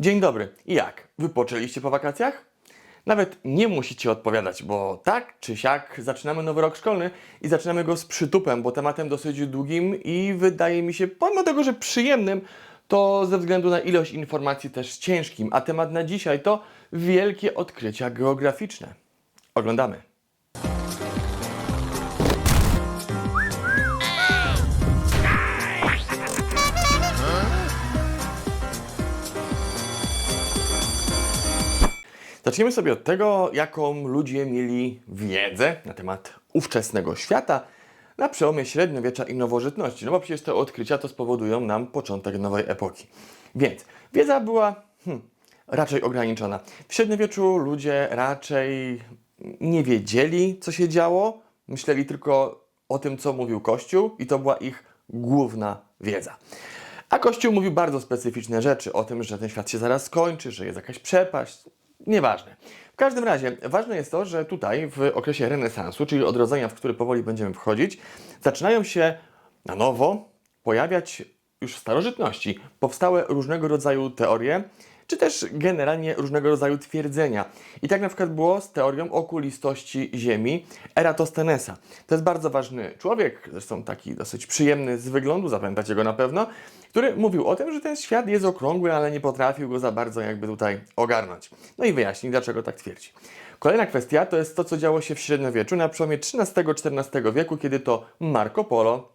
Dzień dobry. Jak? Wypoczęliście po wakacjach? Nawet nie musicie odpowiadać, bo tak czy siak zaczynamy nowy rok szkolny i zaczynamy go z przytupem, bo tematem dosyć długim i wydaje mi się, pomimo tego, że przyjemnym, to ze względu na ilość informacji też ciężkim. A temat na dzisiaj to wielkie odkrycia geograficzne. Oglądamy. Zaczniemy sobie od tego, jaką ludzie mieli wiedzę na temat ówczesnego świata na przełomie średniowiecza i nowożytności. No bo przecież te odkrycia to spowodują nam początek nowej epoki. Więc wiedza była hmm, raczej ograniczona. W średniowieczu ludzie raczej nie wiedzieli, co się działo, myśleli tylko o tym, co mówił Kościół, i to była ich główna wiedza. A Kościół mówił bardzo specyficzne rzeczy o tym, że ten świat się zaraz skończy, że jest jakaś przepaść. Nieważne. W każdym razie, ważne jest to, że tutaj w okresie renesansu, czyli odrodzenia, w który powoli będziemy wchodzić, zaczynają się na nowo pojawiać już w starożytności powstałe różnego rodzaju teorie, czy też generalnie różnego rodzaju twierdzenia. I tak na przykład było z teorią okulistości Ziemi Eratosthenesa. To jest bardzo ważny człowiek, zresztą taki dosyć przyjemny z wyglądu, zapamiętacie go na pewno, który mówił o tym, że ten świat jest okrągły, ale nie potrafił go za bardzo jakby tutaj ogarnąć. No i wyjaśnił, dlaczego tak twierdzi. Kolejna kwestia to jest to, co działo się w średniowieczu na przełomie XIII-XIV wieku, kiedy to Marco Polo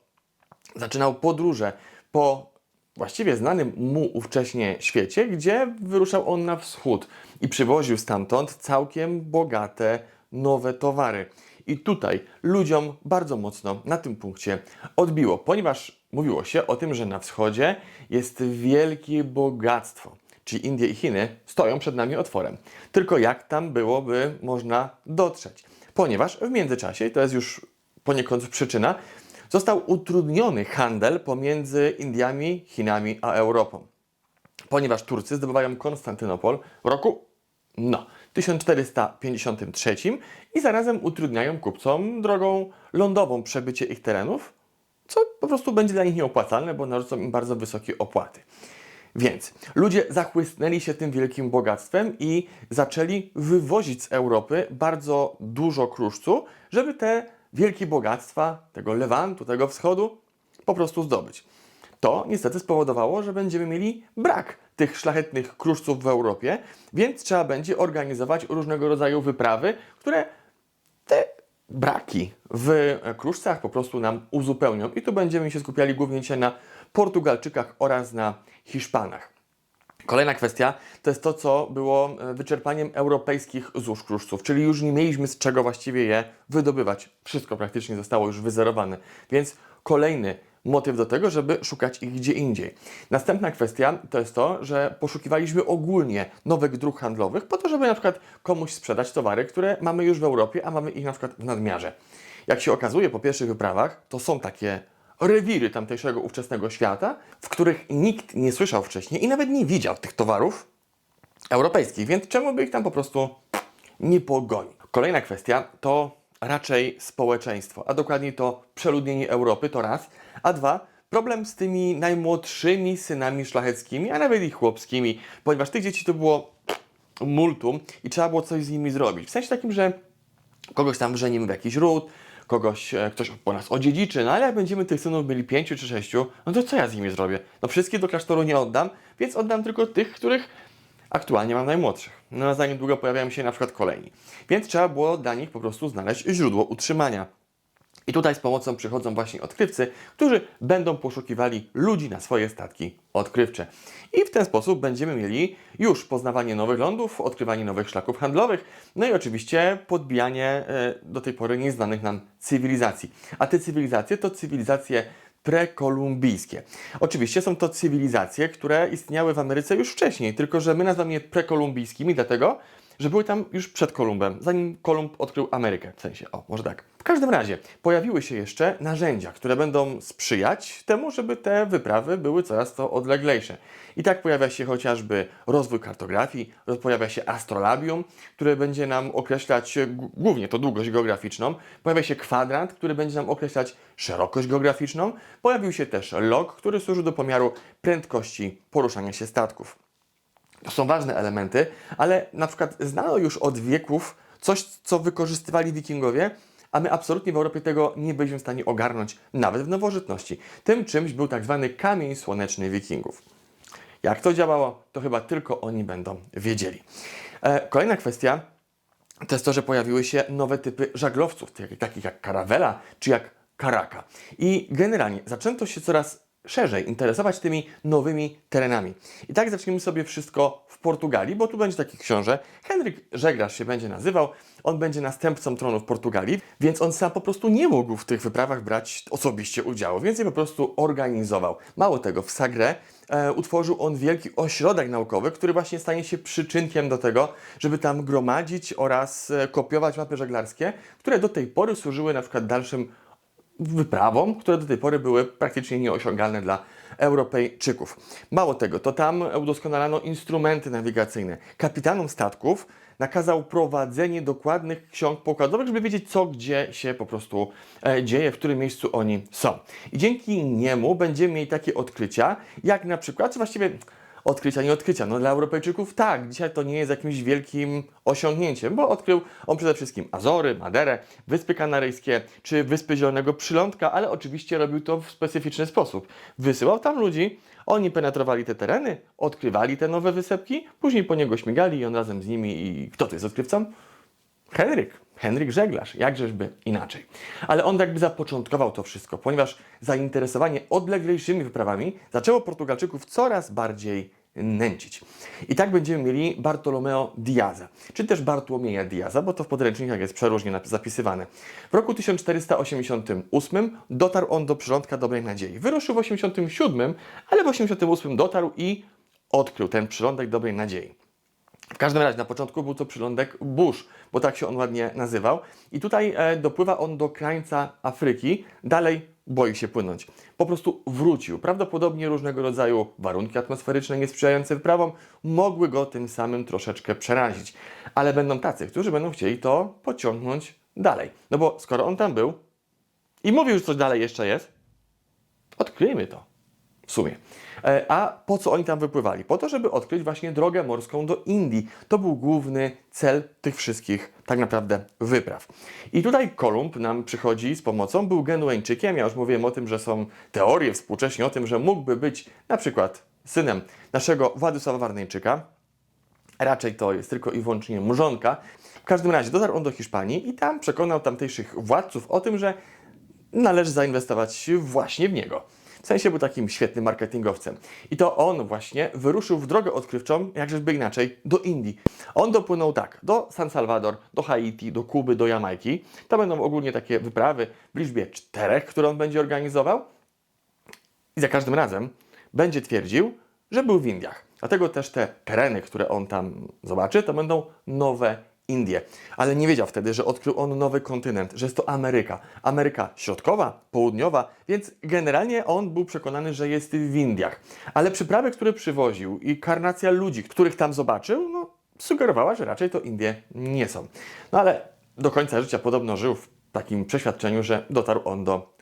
zaczynał podróże po właściwie znanym mu ówcześnie świecie, gdzie wyruszał on na wschód i przywoził stamtąd całkiem bogate nowe towary. I tutaj ludziom bardzo mocno na tym punkcie odbiło, ponieważ mówiło się o tym, że na wschodzie jest wielkie bogactwo. Czyli Indie i Chiny stoją przed nami otworem. Tylko jak tam byłoby można dotrzeć? Ponieważ w międzyczasie, to jest już poniekąd przyczyna, został utrudniony handel pomiędzy Indiami, Chinami a Europą. Ponieważ Turcy zdobywają Konstantynopol w roku no, 1453 i zarazem utrudniają kupcom drogą lądową przebycie ich terenów, co po prostu będzie dla nich nieopłacalne, bo narzucą im bardzo wysokie opłaty. Więc ludzie zachłysnęli się tym wielkim bogactwem i zaczęli wywozić z Europy bardzo dużo kruszcu, żeby te wielkie bogactwa tego Lewantu, tego wschodu po prostu zdobyć. To niestety spowodowało, że będziemy mieli brak tych szlachetnych kruszców w Europie, więc trzeba będzie organizować różnego rodzaju wyprawy, które te braki w kruszcach po prostu nam uzupełnią. I tu będziemy się skupiali głównie dzisiaj na Portugalczykach oraz na Hiszpanach. Kolejna kwestia to jest to, co było e, wyczerpaniem europejskich złóż kruszców, czyli już nie mieliśmy z czego właściwie je wydobywać. Wszystko praktycznie zostało już wyzerowane. Więc kolejny motyw do tego, żeby szukać ich gdzie indziej. Następna kwestia to jest to, że poszukiwaliśmy ogólnie nowych dróg handlowych po to, żeby na przykład komuś sprzedać towary, które mamy już w Europie, a mamy ich na przykład w nadmiarze. Jak się okazuje po pierwszych wyprawach, to są takie rewiry tamtejszego ówczesnego świata, w których nikt nie słyszał wcześniej i nawet nie widział tych towarów europejskich, więc czemu by ich tam po prostu nie pogonić? Kolejna kwestia to raczej społeczeństwo, a dokładniej to przeludnienie Europy, to raz, a dwa, problem z tymi najmłodszymi synami szlacheckimi, a nawet i chłopskimi, ponieważ tych dzieci to było multum i trzeba było coś z nimi zrobić. W sensie takim, że kogoś tam wrzenimy w jakiś ród, kogoś, e, ktoś po nas odziedziczy, no ale jak będziemy tych synów byli pięciu czy sześciu, no to co ja z nimi zrobię? No wszystkich do klasztoru nie oddam, więc oddam tylko tych, których aktualnie mam najmłodszych. No a za niedługo pojawiają się na przykład kolejni. Więc trzeba było dla nich po prostu znaleźć źródło utrzymania. I tutaj z pomocą przychodzą właśnie odkrywcy, którzy będą poszukiwali ludzi na swoje statki odkrywcze. I w ten sposób będziemy mieli już poznawanie nowych lądów, odkrywanie nowych szlaków handlowych, no i oczywiście podbijanie e, do tej pory nieznanych nam cywilizacji. A te cywilizacje to cywilizacje prekolumbijskie. Oczywiście są to cywilizacje, które istniały w Ameryce już wcześniej, tylko że my nazywamy je prekolumbijskimi, dlatego że były tam już przed Kolumbem, zanim Kolumb odkrył Amerykę. W sensie, o, może tak. W każdym razie, pojawiły się jeszcze narzędzia, które będą sprzyjać temu, żeby te wyprawy były coraz to odleglejsze. I tak pojawia się chociażby rozwój kartografii, pojawia się astrolabium, które będzie nam określać e, głównie to długość geograficzną, pojawia się kwadrant, który będzie nam określać szerokość geograficzną, pojawił się też log, który służy do pomiaru prędkości poruszania się statków. To są ważne elementy, ale na przykład znano już od wieków coś, co wykorzystywali wikingowie, a my absolutnie w Europie tego nie byliśmy w stanie ogarnąć, nawet w nowożytności. Tym czymś był tak zwany kamień słoneczny wikingów. Jak to działało, to chyba tylko oni będą wiedzieli. E, kolejna kwestia to jest to, że pojawiły się nowe typy żaglowców, takich- jak karawela czy jak karaka. I generalnie zaczęto się coraz szerzej interesować tymi nowymi terenami. I tak zaczniemy sobie wszystko w Portugalii, bo tu będzie taki książę. Henryk Żeglarz się będzie nazywał. On będzie następcą tronu w Portugalii, więc on sam po prostu nie mógł w tych wyprawach brać osobiście udziału, więc je po prostu organizował. Mało tego, w Sagre e, utworzył on wielki ośrodek naukowy, który właśnie stanie się przyczynkiem do tego, żeby tam gromadzić oraz e, kopiować mapy żeglarskie, które do tej pory służyły na przykład dalszym wyprawom, które do tej pory były praktycznie nieosiągalne dla Europejczyków. Mało tego, to tam udoskonalano instrumenty nawigacyjne. Kapitanom statków nakazał prowadzenie dokładnych ksiąg pokładowych, żeby wiedzieć, co gdzie się po prostu e, dzieje, w którym miejscu oni są. I dzięki niemu będziemy mieli takie odkrycia, jak na przykład, czy właściwie odkrycia, nie odkrycia. No dla Europejczyków tak, dzisiaj to nie jest jakimś wielkim osiągnięciem, bo odkrył on przede wszystkim Azory, Maderę, Wyspy Kanaryjskie czy Wyspy Zielonego Przylądka, ale oczywiście robił to w specyficzny sposób. Wysyłał tam ludzi, oni penetrowali te tereny, odkrywali te nowe wysepki, później po niego śmigali i on razem z nimi i kto to jest odkrywcą? Henryk. Henryk Żeglarz, jakżeżby inaczej. Ale on jakby zapoczątkował to wszystko, ponieważ zainteresowanie odleglejszymi wyprawami zaczęło Portugalczyków coraz bardziej nęcić. I tak będziemy mieli Bartolomeo Diaza, czy też Bartłomieja Diaza, bo to w podręcznikach jest przeróżnie zapisywane. W roku 1488 dotarł on do przylądka Dobrej Nadziei. Wyruszył w 87, ale w 88 dotarł i odkrył ten przylądek Dobrej Nadziei. W każdym razie na początku był to przylądek Bush, bo tak się on ładnie nazywał. I tutaj e, dopływa on do krańca Afryki, dalej boi się płynąć. Po prostu wrócił. Prawdopodobnie różnego rodzaju warunki atmosferyczne niesprzyjające wyprawom mogły go tym samym troszeczkę przerazić. Ale będą tacy, którzy będą chcieli to pociągnąć dalej. No bo skoro on tam był i mówił, że coś dalej jeszcze jest, odkryjmy to w sumie. E, A po co oni tam wypływali? Po to, żeby odkryć właśnie drogę morską do Indii. To był główny cel tych wszystkich tak naprawdę wypraw. I tutaj Kolumb nam przychodzi z pomocą, był Genueńczykiem. Ja już mówiłem o tym, że są teorie współcześnie o tym, że mógłby być na przykład synem naszego Władysława Warneńczyka, Raczej to jest tylko i wyłącznie mrzonka. W każdym razie dotarł on do Hiszpanii i tam przekonał tamtejszych władców o tym, że należy zainwestować właśnie w niego. W sensie był takim świetnym marketingowcem. I to on właśnie wyruszył w drogę odkrywczą, jakżeby inaczej, do Indii. On dopłynął tak, do San Salvador, do Haiti, do Kuby, do Jamajki. To będą ogólnie takie wyprawy w liczbie czterech, które on będzie organizował. I za każdym razem będzie twierdził, że był w Indiach. Dlatego też te tereny, które on tam zobaczy, to będą nowe Indie. Ale nie wiedział wtedy, że odkrył on nowy kontynent, że jest to Ameryka. Ameryka Środkowa, Południowa, więc generalnie on był przekonany, że jest w Indiach. Ale przyprawy, które przywoził i karnacja ludzi, których tam zobaczył, no, sugerowała, że raczej to Indie nie są. No ale do końca życia podobno żył w takim przeświadczeniu, że dotarł on do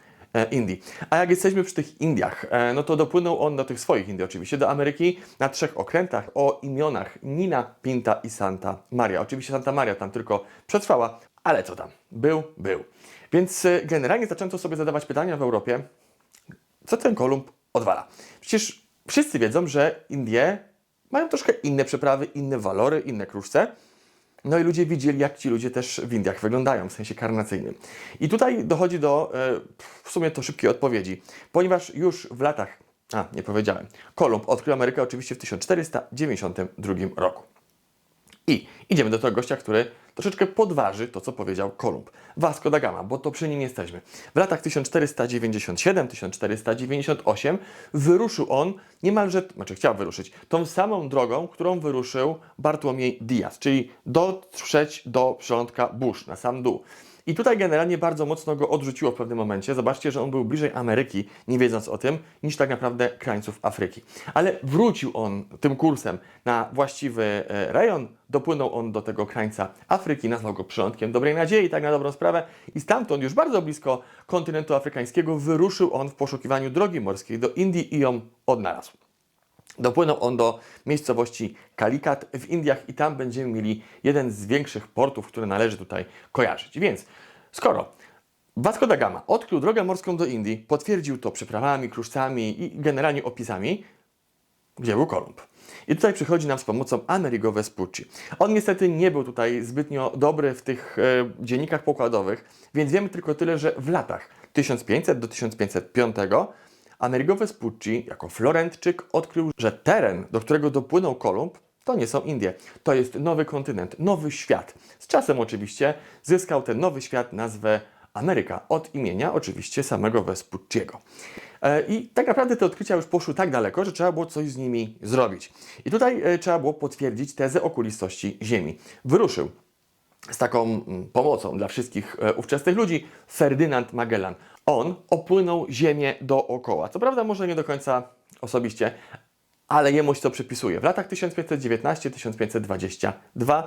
Indii. A jak jesteśmy przy tych Indiach, e, no to dopłynął on do tych swoich Indii oczywiście, do Ameryki na trzech okrętach o imionach Nina, Pinta i Santa Maria. Oczywiście Santa Maria tam tylko przetrwała, ale co tam, był, był. Więc e, generalnie zaczęto sobie zadawać pytania w Europie, co ten Kolumb odwala. Przecież wszyscy wiedzą, że Indie mają troszkę inne przeprawy, inne walory, inne kruszce. No i ludzie widzieli, jak ci ludzie też w Indiach wyglądają, w sensie karnacyjnym. I tutaj dochodzi do e, w sumie to szybkiej odpowiedzi, ponieważ już w latach, a nie powiedziałem, Kolumb odkrył Amerykę oczywiście w 1492 roku. I idziemy do tego gościa, który troszeczkę podważy to, co powiedział Kolumb. Vasco da Gama, bo to przy nim jesteśmy. W latach 1497-1498 wyruszył on niemalże, znaczy chciał wyruszyć, tą samą drogą, którą wyruszył Bartłomiej Diaz, czyli dotrzeć do przylądka Bush, na sam dół. I tutaj generalnie bardzo mocno go odrzuciło w pewnym momencie. Zobaczcie, że on był bliżej Ameryki, nie wiedząc o tym, niż tak naprawdę krańców Afryki. Ale wrócił on tym kursem na właściwy e, rejon, dopłynął on do tego krańca Afryki, nazwał go przylądkiem Dobrej Nadziei, tak na dobrą sprawę, i stamtąd już bardzo blisko kontynentu afrykańskiego wyruszył on w poszukiwaniu drogi morskiej do Indii i ją odnalazł. Dopłynął on do miejscowości Kalikat w Indiach i tam będziemy mieli jeden z większych portów, które należy tutaj kojarzyć. Więc skoro Vasco da Gama odkrył drogę morską do Indii, potwierdził to przyprawami, kruszcami i generalnie opisami, gdzie był Kolumb. I tutaj przychodzi nam z pomocą Amerigo Vespucci. On niestety nie był tutaj zbytnio dobry w tych e, dziennikach pokładowych, więc wiemy tylko tyle, że w latach 1500 do 1505 Amerigo Vespucci jako Florentczyk odkrył, że teren, do którego dopłynął Kolumb, to nie są Indie. To jest nowy kontynent, nowy świat. Z czasem oczywiście zyskał ten nowy świat nazwę Ameryka od imienia oczywiście samego Vespucciego. E, I tak naprawdę te odkrycia już poszły tak daleko, że trzeba było coś z nimi zrobić. I tutaj e, trzeba było potwierdzić tezę okulistości Ziemi. Wyruszył z taką mm, pomocą dla wszystkich e, ówczesnych ludzi Ferdynand Magellan. On opłynął Ziemię dookoła. Co prawda może nie do końca osobiście, ale jemuś to przypisuje. W latach 1519-1522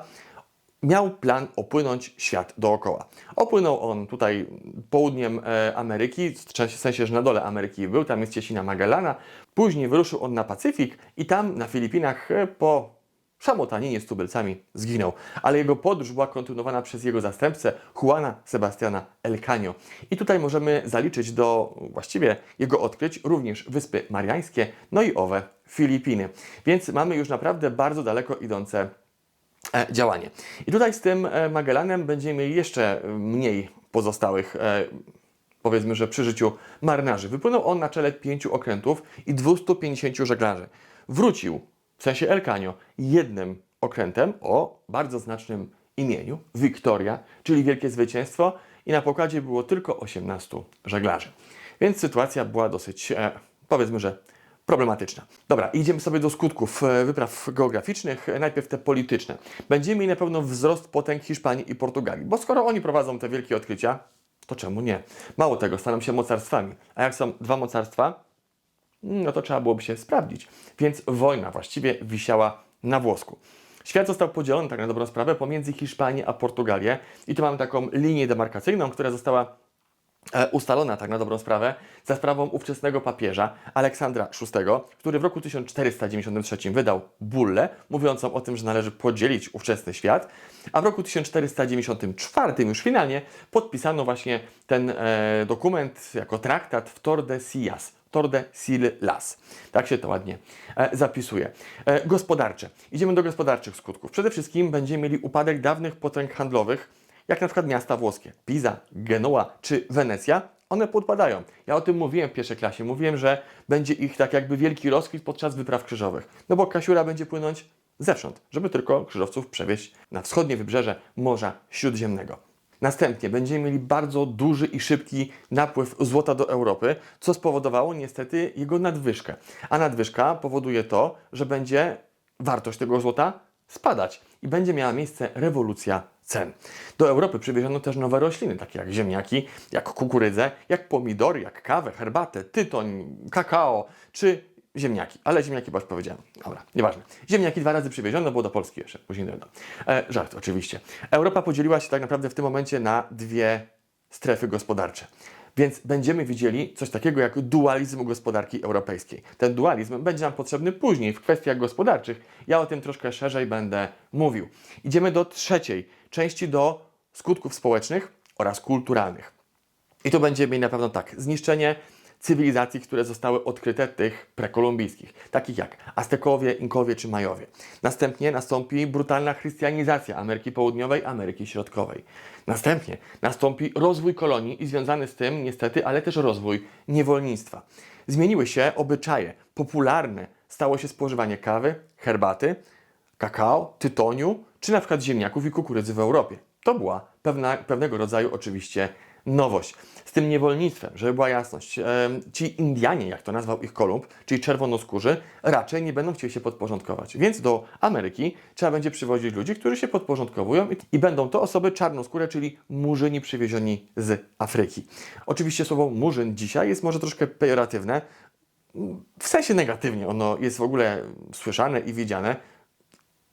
miał plan opłynąć świat dookoła. Opłynął on tutaj południem e, Ameryki, w sensie, że na dole Ameryki był, tam jest Ciesina Magellana. Później wyruszył on na Pacyfik i tam na Filipinach e, po szamotaninie z tubylcami zginął. Ale jego podróż była kontynuowana przez jego zastępcę Juana Sebastiana Elcanio. I tutaj możemy zaliczyć do właściwie jego odkryć również Wyspy Mariańskie, no i owe Filipiny. Więc mamy już naprawdę bardzo daleko idące e, działanie. I tutaj z tym e, Magellanem będziemy mieli jeszcze mniej pozostałych, e, powiedzmy, że przy życiu marynarzy. Wypłynął on na czele pięciu okrętów i 250 żeglarzy. Wrócił, w sensie Elkanio, jednym okrętem o bardzo znacznym imieniu, Victoria, czyli Wielkie Zwycięstwo i na pokładzie było tylko 18 żeglarzy. Więc sytuacja była dosyć, e, powiedzmy, że problematyczna. Dobra, idziemy sobie do skutków e, wypraw geograficznych, najpierw te polityczne. Będziemy mieli na pewno wzrost potęg Hiszpanii i Portugalii, bo skoro oni prowadzą te wielkie odkrycia, to czemu nie? Mało tego, staną się mocarstwami. A jak są dwa mocarstwa, no to trzeba byłoby się sprawdzić. Więc wojna właściwie wisiała na włosku. Świat został podzielony, tak na dobrą sprawę, pomiędzy Hiszpanię a Portugalię i tu mamy taką linię demarkacyjną, która została e, ustalona tak na dobrą sprawę za sprawą ówczesnego papieża Aleksandra VI, który w roku 1493 wydał bullę mówiącą o tym, że należy podzielić ówczesny świat, a w roku 1494 już finalnie podpisano właśnie ten e, dokument jako traktat w Tordesillas, Tordesillas. Tak się to ładnie e, zapisuje. E, gospodarcze. Idziemy do gospodarczych skutków. Przede wszystkim będziemy mieli upadek dawnych potęg handlowych, jak na przykład miasta włoskie. Pisa, Genoa czy Wenecja, one podpadają. Ja o tym mówiłem w pierwszej klasie. Mówiłem, że będzie ich tak jakby wielki rozkwit podczas wypraw krzyżowych. No bo Kasiura będzie płynąć zewsząd, żeby tylko krzyżowców przewieźć na wschodnie wybrzeże Morza Śródziemnego. Następnie będziemy mieli bardzo duży i szybki napływ złota do Europy, co spowodowało niestety jego nadwyżkę. A nadwyżka powoduje to, że będzie wartość tego złota spadać i będzie miała miejsce rewolucja cen. Do Europy przywieziono też nowe rośliny, takie jak ziemniaki, jak kukurydzę, jak pomidory, jak kawę, herbatę, tytoń, kakao czy ziemniaki. Ale ziemniaki bo już powiedziałem. Dobra, nieważne. Ziemniaki dwa razy przywieziono, bo do Polski jeszcze, później dojdą. E, żart oczywiście. Europa podzieliła się tak naprawdę w tym momencie na dwie strefy gospodarcze. Więc będziemy widzieli coś takiego jak dualizm gospodarki europejskiej. Ten dualizm będzie nam potrzebny później w kwestiach gospodarczych. Ja o tym troszkę szerzej będę mówił. Idziemy do trzeciej części, do skutków społecznych oraz kulturalnych. I tu będziemy mieli na pewno tak, zniszczenie cywilizacji, które zostały odkryte, tych prekolumbijskich, takich jak Aztekowie, Inkowie czy Majowie. Następnie nastąpi brutalna chrystianizacja Ameryki Południowej, Ameryki Środkowej. Następnie nastąpi rozwój kolonii i związany z tym niestety, ale też rozwój niewolnictwa. Zmieniły się obyczaje. Popularne stało się spożywanie kawy, herbaty, kakao, tytoniu, czy na przykład ziemniaków i kukurydzy w Europie. To była pewna, pewnego rodzaju oczywiście nowość. Z tym niewolnictwem, żeby była jasność, ci Indianie, jak to nazwał ich Kolumb, czyli czerwonoskórzy, raczej nie będą chcieli się podporządkować. Więc do Ameryki trzeba będzie przywozić ludzi, którzy się podporządkowują i, będą to osoby czarnoskóre, czyli murzyni przywiezioni z Afryki. Oczywiście słowo murzyn dzisiaj jest może troszkę pejoratywne, w sensie negatywnie ono jest w ogóle słyszane i widziane.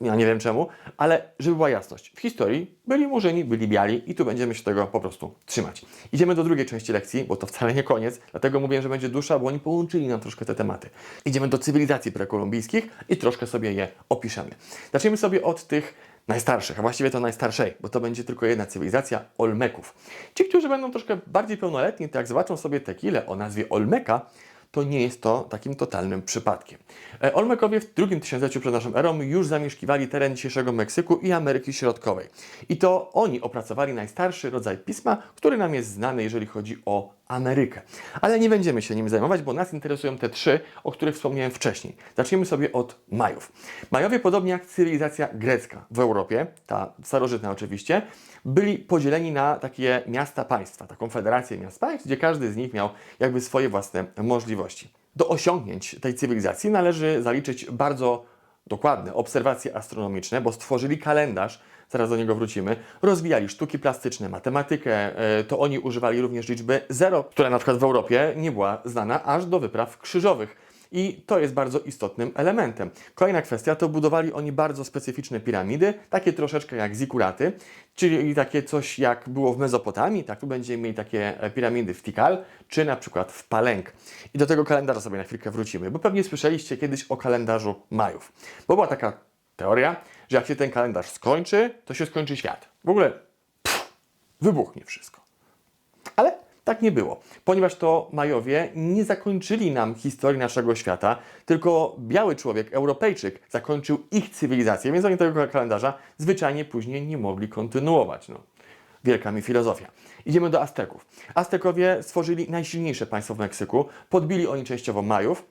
Ja nie wiem czemu, ale żeby była jasność. W historii byli murzyni, byli biali i tu będziemy się tego po prostu trzymać. Idziemy do drugiej części lekcji, bo to wcale nie koniec, dlatego mówię, że będzie dłuższa, bo oni połączyli nam troszkę te tematy. Idziemy do cywilizacji prekolumbijskich i troszkę sobie je opiszemy. Zaczniemy sobie od tych najstarszych, a właściwie to najstarszej, bo to będzie tylko jedna cywilizacja Olmeków. Ci, którzy będą troszkę bardziej pełnoletni, to jak zobaczą sobie tequilę o nazwie Olmeka, to nie jest to takim totalnym przypadkiem. E, Olmekowie w drugim tysiącleciu przed naszą erą już zamieszkiwali teren dzisiejszego Meksyku i Ameryki Środkowej. I to oni opracowali najstarszy rodzaj pisma, który nam jest znany, jeżeli chodzi o Amerykę. Ale nie będziemy się nim zajmować, bo nas interesują te trzy, o których wspomniałem wcześniej. Zaczniemy sobie od Majów. Majowie, podobnie jak cywilizacja grecka w Europie, ta starożytna oczywiście, byli podzieleni na takie miasta-państwa, taką federację miast-państw, gdzie każdy z nich miał jakby swoje własne możliwości. Do osiągnięć tej cywilizacji należy zaliczyć bardzo dokładne obserwacje astronomiczne, bo stworzyli kalendarz, zaraz do niego wrócimy, rozwijali sztuki plastyczne, matematykę, e, to oni używali również liczby zero, która na przykład w Europie nie była znana aż do wypraw krzyżowych. I to jest bardzo istotnym elementem. Kolejna kwestia to budowali oni bardzo specyficzne piramidy, takie troszeczkę jak zikuraty, czyli takie coś jak było w Mezopotamii, tak tu będziemy mieli takie e, piramidy w Tikal, czy na przykład w Palenk. I do tego kalendarza sobie na chwilkę wrócimy, bo pewnie słyszeliście kiedyś o kalendarzu Majów. Bo była taka teoria, że jak się ten kalendarz skończy, to się skończy świat. W ogóle pff, wybuchnie wszystko. Ale tak nie było, ponieważ to Majowie nie zakończyli nam historii naszego świata, tylko biały człowiek, Europejczyk, zakończył ich cywilizację, więc oni tego kalendarza zwyczajnie później nie mogli kontynuować. No. Wielka mi filozofia. Idziemy do Azteków. Aztekowie stworzyli najsilniejsze państwo w Meksyku, podbili oni częściowo Majów,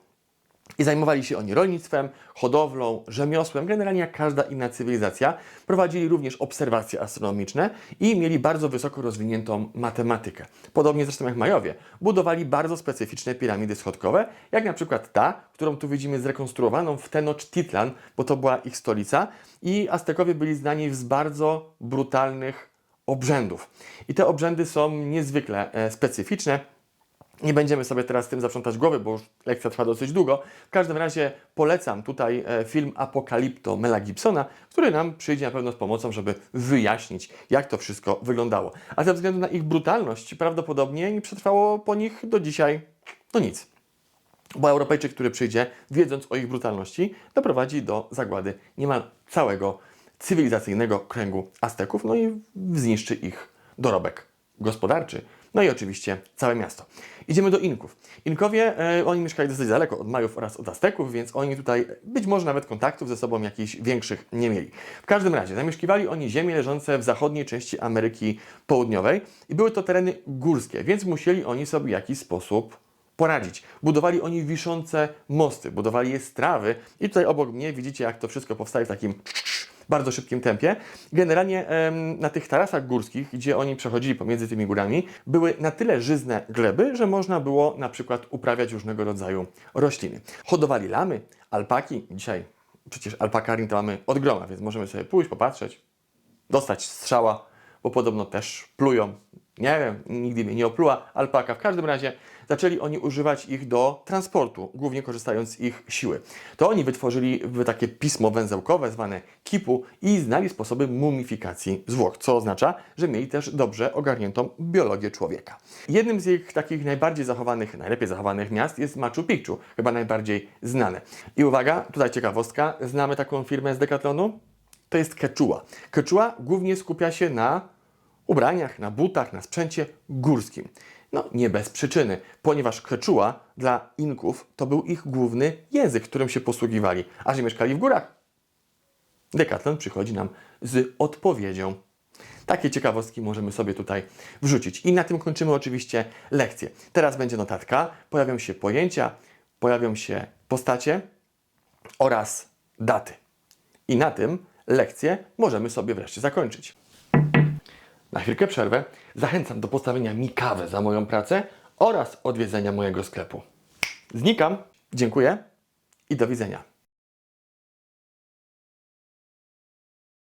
i zajmowali się oni rolnictwem, hodowlą, rzemiosłem, generalnie jak każda inna cywilizacja. Prowadzili również obserwacje astronomiczne i mieli bardzo wysoko rozwiniętą matematykę. Podobnie zresztą jak Majowie, budowali bardzo specyficzne piramidy schodkowe, jak na przykład ta, którą tu widzimy zrekonstruowaną w Tenochtitlan, bo to była ich stolica i Aztekowie byli znani z bardzo brutalnych obrzędów. I te obrzędy są niezwykle e, specyficzne. Nie będziemy sobie teraz tym zaprzątać głowy, bo już lekcja trwa dosyć długo. W każdym razie polecam tutaj e, film Apokalipto Mela Gibsona, który nam przyjdzie na pewno z pomocą, żeby wyjaśnić, jak to wszystko wyglądało. A ze względu na ich brutalność, prawdopodobnie nie przetrwało po nich do dzisiaj no nic. Bo Europejczyk, który przyjdzie, wiedząc o ich brutalności, doprowadzi do zagłady niemal całego cywilizacyjnego kręgu Azteków, no i zniszczy ich dorobek gospodarczy, no i oczywiście całe miasto. Idziemy do Inków. Inkowie, e, oni mieszkali dosyć daleko od Majów oraz od Azteków, więc oni tutaj być może nawet kontaktów ze sobą jakichś większych nie mieli. W każdym razie zamieszkiwali oni ziemie leżące w zachodniej części Ameryki Południowej i były to tereny górskie, więc musieli oni sobie w jakiś sposób poradzić. Budowali oni wiszące mosty, budowali je z trawy i tutaj obok mnie widzicie, jak to wszystko powstaje w takim bardzo szybkim tempie. Generalnie na tych tarasach górskich, gdzie oni przechodzili pomiędzy tymi górami, były na tyle żyzne gleby, że można było na przykład uprawiać różnego rodzaju rośliny. Hodowali lamy, alpaki. Dzisiaj przecież alpakarin to mamy od groma, więc możemy sobie pójść, popatrzeć, dostać strzała, bo podobno też plują. Nie wiem, nigdy mnie nie opluła alpaka. W każdym razie zaczęli oni używać ich do transportu, głównie korzystając z ich siły. To oni wytworzyli takie pismo węzełkowe zwane kipu i znali sposoby mumifikacji zwłok, co oznacza, że mieli też dobrze ogarniętą biologię człowieka. Jednym z ich takich najbardziej zachowanych, najlepiej zachowanych miast jest Machu Picchu, chyba najbardziej znane. I uwaga, tutaj ciekawostka, znamy taką firmę z Decathlonu? To jest Quechua. Quechua głównie skupia się na ubraniach, na butach, na sprzęcie górskim. No, nie bez przyczyny, ponieważ Quechua dla Inków to był ich główny język, którym się posługiwali, a że mieszkali w górach. Decathlon przychodzi nam z odpowiedzią. Takie ciekawostki możemy sobie tutaj wrzucić. I na tym kończymy oczywiście lekcję. Teraz będzie notatka, pojawią się pojęcia, pojawią się postacie oraz daty. I na tym lekcję możemy sobie wreszcie zakończyć. Na chwilkę przerwę. Zachęcam do postawienia mi kawy za moją pracę oraz odwiedzenia mojego sklepu. Znikam, dziękuję i do widzenia.